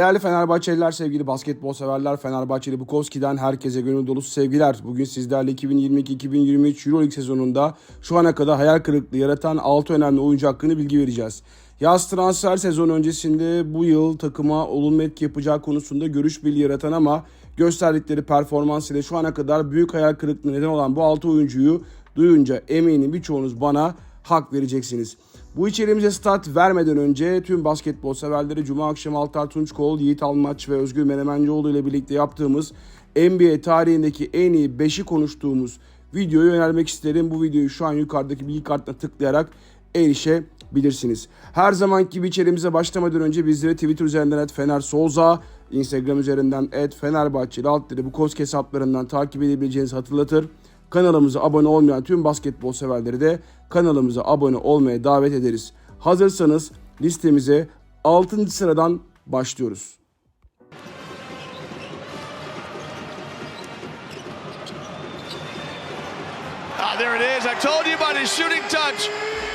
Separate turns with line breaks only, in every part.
Değerli Fenerbahçeliler, sevgili basketbol severler, Fenerbahçeli Bukowski'den herkese gönül dolusu sevgiler. Bugün sizlerle 2022-2023 Euroleague sezonunda şu ana kadar hayal kırıklığı yaratan 6 önemli oyuncu hakkında bilgi vereceğiz. Yaz transfer sezonu öncesinde bu yıl takıma olumlu etki yapacağı konusunda görüş birliği yaratan ama gösterdikleri performans ile şu ana kadar büyük hayal kırıklığı neden olan bu 6 oyuncuyu duyunca eminim birçoğunuz bana hak vereceksiniz. Bu içeriğimize start vermeden önce tüm basketbol severleri Cuma akşamı Altar Tunçkol, Yiğit Almaç ve Özgür Menemencioğlu ile birlikte yaptığımız NBA tarihindeki en iyi 5'i konuştuğumuz videoyu önermek isterim. Bu videoyu şu an yukarıdaki bilgi kartına tıklayarak erişebilirsiniz. Her zamanki gibi içeriğimize başlamadan önce bizleri Twitter üzerinden et Fener Solza, Instagram üzerinden et Fenerbahçeli altları bu koz hesaplarından takip edebileceğinizi hatırlatır. Kanalımıza abone olmayan tüm basketbol severleri de kanalımıza abone olmaya davet ederiz. Hazırsanız listemize 6. sıradan başlıyoruz.
Ah, there it is. I told you about his shooting touch.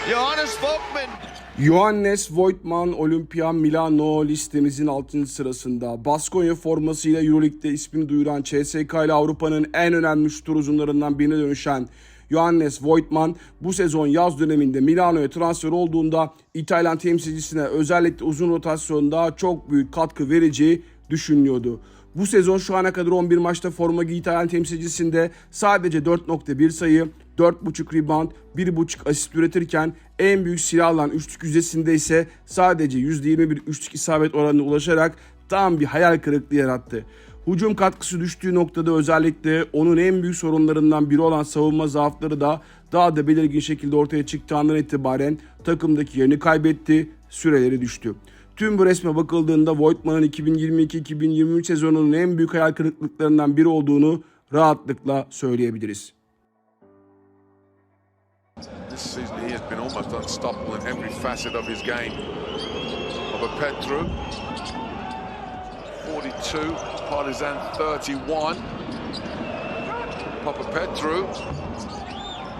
Johannes Volkman.
Johannes Voigtman Olimpia Milano listemizin 6. sırasında. Baskonya formasıyla Euroleague'de ismini duyuran CSK ile Avrupa'nın en önemli şutur uzunlarından birine dönüşen Johannes Voigtman bu sezon yaz döneminde Milano'ya transfer olduğunda İtalyan temsilcisine özellikle uzun rotasyonda çok büyük katkı vereceği düşünülüyordu. Bu sezon şu ana kadar 11 maçta forma giy İtalyan temsilcisinde sadece 4.1 sayı, 4.5 rebound, 1.5 asist üretirken en büyük silahla üçlük yüzdesinde ise sadece %21 üçlük isabet oranına ulaşarak tam bir hayal kırıklığı yarattı. Hücum katkısı düştüğü noktada özellikle onun en büyük sorunlarından biri olan savunma zaafları da daha da belirgin şekilde ortaya çıktığından itibaren takımdaki yerini kaybetti, süreleri düştü. Tüm bu resme bakıldığında Voigtman'ın 2022-2023 sezonunun en büyük hayal kırıklıklarından biri olduğunu rahatlıkla söyleyebiliriz.
This season he has been almost unstoppable in every facet of his game. Papa Petru, 42, Partizan 31. Papa Petru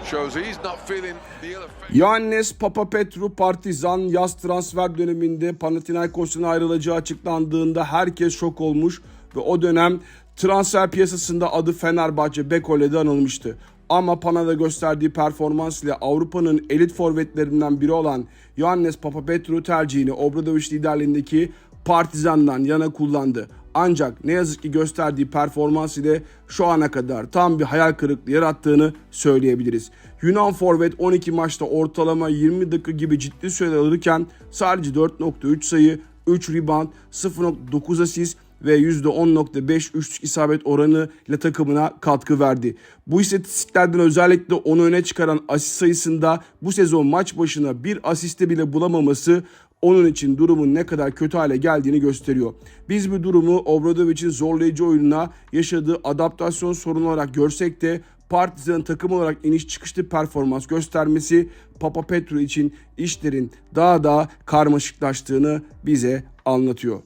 shows he's not feeling the.
Yannis Papapetru Partizan yaz transfer döneminde Panathinaikos'un ayrılacağı açıklandığında herkes şok olmuş ve o dönem transfer piyasasında adı Fenerbahçe Bekole'de anılmıştı. Ama Pana'da gösterdiği performans ile Avrupa'nın elit forvetlerinden biri olan Yannis Papapetru tercihini Obradoviç liderliğindeki Partizan'dan yana kullandı. Ancak ne yazık ki gösterdiği performans ile şu ana kadar tam bir hayal kırıklığı yarattığını söyleyebiliriz. Yunan forvet 12 maçta ortalama 20 dakika gibi ciddi süre alırken sadece 4.3 sayı, 3 rebound, 0.9 asist ve %10.5 üçlük isabet oranı ile takımına katkı verdi. Bu istatistiklerden özellikle onu öne çıkaran asist sayısında bu sezon maç başına bir asiste bile bulamaması onun için durumun ne kadar kötü hale geldiğini gösteriyor. Biz bu durumu Obradovic'in zorlayıcı oyununa yaşadığı adaptasyon sorunu olarak görsek de Partizan takım olarak iniş çıkışlı performans göstermesi Papa Petru için işlerin daha da karmaşıklaştığını bize anlatıyor.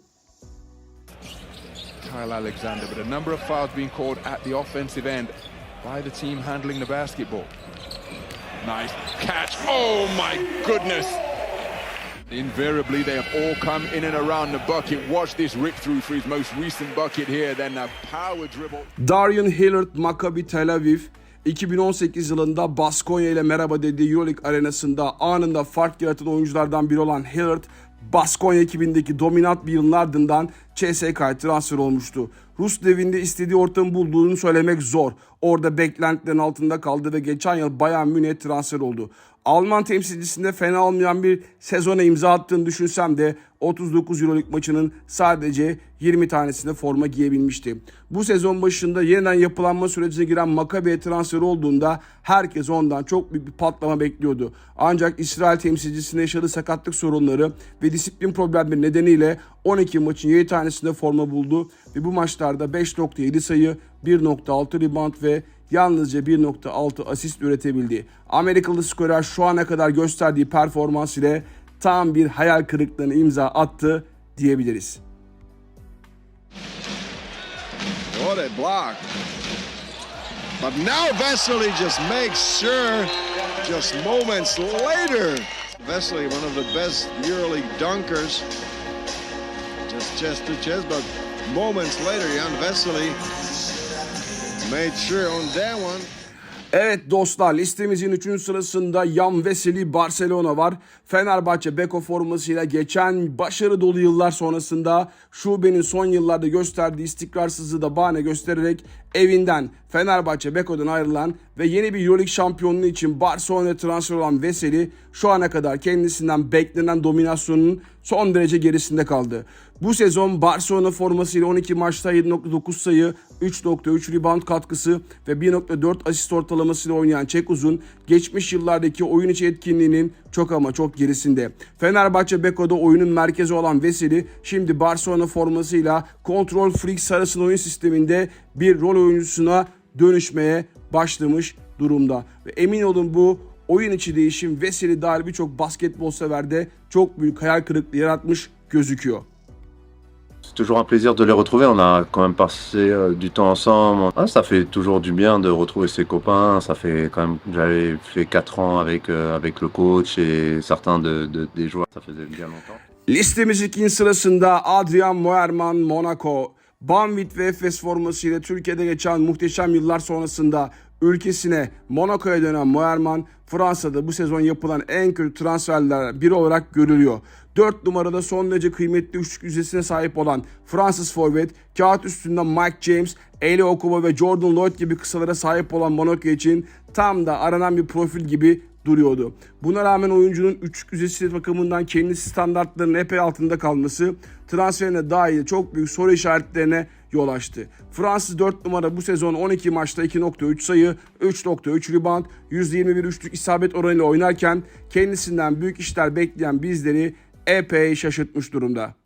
Kyle Alexander, but a number of fouls being called at the offensive end by the team handling the basketball. Nice catch. Oh my goodness. Invariably, they have all come in and around the bucket. Watch this rip through for his most recent bucket here. Then a power dribble.
Darian Hillard Maccabi Tel Aviv 2018 yılında Baskonya ile merhaba dediği Euroleague arenasında anında fark yaratan oyunculardan biri olan Hillard Baskonya ekibindeki dominant bir yılın ardından CSK'ya transfer olmuştu. Rus devinde istediği ortamı bulduğunu söylemek zor. Orada beklentilerin altında kaldı ve geçen yıl Bayern Münih'e transfer oldu. Alman temsilcisinde fena olmayan bir sezona imza attığını düşünsem de 39 Euroleague maçının sadece 20 tanesinde forma giyebilmişti. Bu sezon başında yeniden yapılanma sürecine giren Maccabi'ye transfer olduğunda herkes ondan çok büyük bir patlama bekliyordu. Ancak İsrail temsilcisine yaşadığı sakatlık sorunları ve disiplin problemleri nedeniyle 12 maçın 7 tanesinde forma buldu ve bu maçlarda 5.7 sayı, 1.6 rebound ve yalnızca 1.6 asist üretebildi. Amerikalı skorer şu ana kadar gösterdiği performans ile tam bir hayal kırıklığına imza attı diyebiliriz.
What a block. But now Vesely just makes sure, just moments later, Vesely, one of the best EuroLeague dunkers, just chest to chest, but moments later, Jan Vesely made sure on that one.
Evet dostlar listemizin 3. sırasında Jan Veseli Barcelona var. Fenerbahçe Beko formasıyla geçen başarı dolu yıllar sonrasında şubenin son yıllarda gösterdiği istikrarsızlığı da bahane göstererek evinden Fenerbahçe Beko'dan ayrılan ve yeni bir Euroleague şampiyonluğu için Barcelona'ya transfer olan Veseli şu ana kadar kendisinden beklenen dominasyonun son derece gerisinde kaldı. Bu sezon Barcelona formasıyla 12 maçta 7.9 sayı, 3.3 rebound katkısı ve 1.4 asist ortalamasıyla oynayan Çek Uzun geçmiş yıllardaki oyun içi etkinliğinin çok ama çok gerisinde. Fenerbahçe Beko'da oyunun merkezi olan Veseli şimdi Barcelona formasıyla kontrol freak sarısın oyun sisteminde bir rol oyuncusuna dönüşmeye başlamış durumda. Ve emin olun bu oyun içi değişim Veseli dahil birçok basketbol severde çok büyük hayal kırıklığı yaratmış gözüküyor.
C'est toujours un plaisir de les retrouver. On a quand même passé euh, du temps ensemble. Ah, ça fait toujours du bien de retrouver ses copains. Ça fait quand même, j'avais fait 4 ans avec, euh, avec le coach et certains de, de- des joueurs. Ça faisait bien longtemps.
Listemiz ikinci sırasında Adrian Moerman Monaco. Banvit ve Efes formasıyla Türkiye'de geçen muhteşem yıllar sonrasında ülkesine Monaco'ya dönen Moerman Fransa'da bu sezon yapılan en kötü transferler biri olarak görülüyor. 4 numarada son derece kıymetli üçlük yüzdesine sahip olan Fransız forvet, kağıt üstünde Mike James, Eli Okuba ve Jordan Lloyd gibi kısalara sahip olan Monaco için tam da aranan bir profil gibi duruyordu. Buna rağmen oyuncunun üçlük yüzdesi bakımından kendisi standartlarının epey altında kalması transferine dair çok büyük soru işaretlerine yol açtı. Fransız 4 numara bu sezon 12 maçta 2.3 sayı, 3.3 rebound, %21 üçlük isabet oranıyla oynarken kendisinden büyük işler bekleyen bizleri epey şaşırtmış durumda.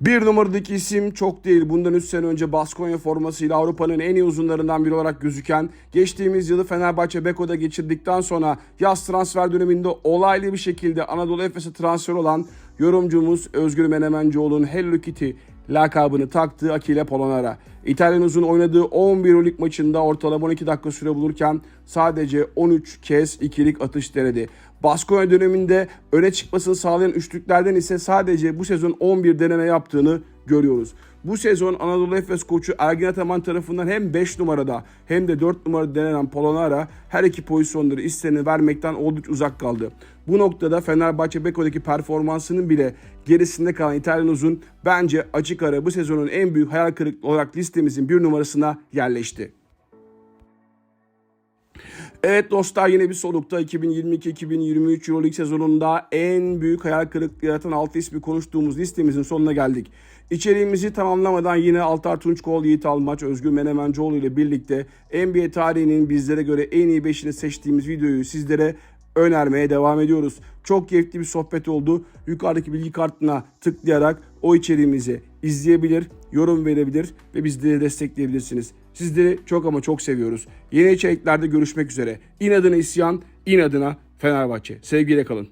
Bir numaradaki isim çok değil. Bundan 3 sene önce Baskonya formasıyla Avrupa'nın en iyi uzunlarından biri olarak gözüken, geçtiğimiz yılı Fenerbahçe Beko'da geçirdikten sonra yaz transfer döneminde olaylı bir şekilde Anadolu Efes'e transfer olan yorumcumuz Özgür Menemencioğlu'nun Hello Kitty lakabını taktığı Akile Polonara. İtalyan uzun oynadığı 11 Euroleague maçında ortalama 12 dakika süre bulurken sadece 13 kez ikilik atış denedi. Baskonya döneminde öne çıkmasını sağlayan üçlüklerden ise sadece bu sezon 11 deneme yaptığını görüyoruz. Bu sezon Anadolu Efes koçu Ergin Ataman tarafından hem 5 numarada hem de 4 numarada denenen Polonara her iki pozisyonları isteneni vermekten oldukça uzak kaldı. Bu noktada Fenerbahçe Beko'daki performansının bile gerisinde kalan İtalyan uzun bence açık ara bu sezonun en büyük hayal kırıklığı olarak listemizin bir numarasına yerleşti. Evet dostlar yine bir solukta 2022-2023 Euroleague sezonunda en büyük hayal kırıklığı yaratan 6 ismi konuştuğumuz listemizin sonuna geldik. İçeriğimizi tamamlamadan yine Altar Tunçkol, Yiğit Almaç, Özgür Menemencioğlu ile birlikte NBA tarihinin bizlere göre en iyi 5'ini seçtiğimiz videoyu sizlere önermeye devam ediyoruz. Çok keyifli bir sohbet oldu. Yukarıdaki bilgi kartına tıklayarak o içeriğimizi izleyebilir, yorum verebilir ve bizleri destekleyebilirsiniz. Sizleri çok ama çok seviyoruz. Yeni içeriklerde görüşmek üzere. İnadına isyan, inadına Fenerbahçe. Sevgiyle kalın.